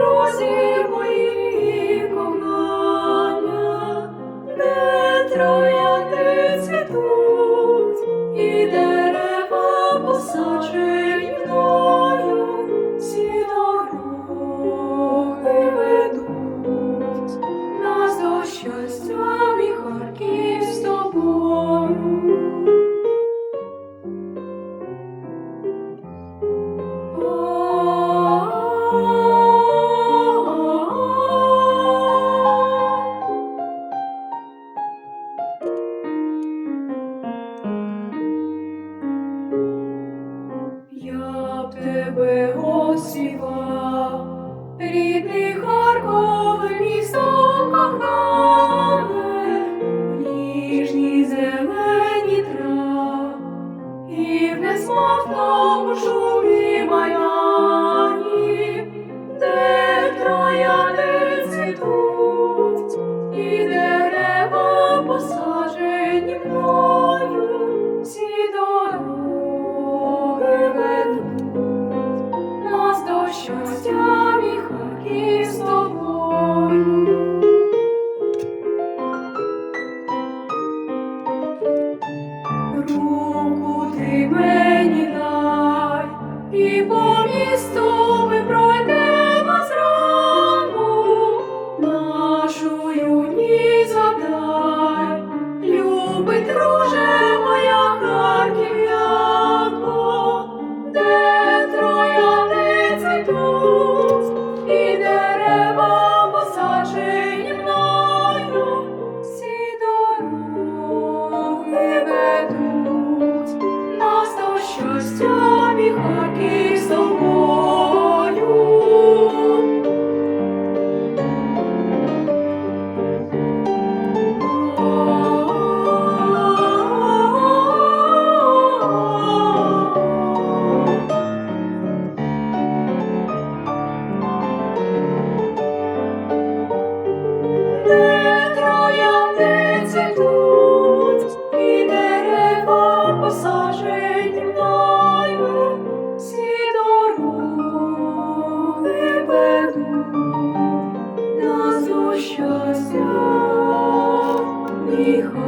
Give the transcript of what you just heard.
друзі. Руку ти мені trust you. hijo.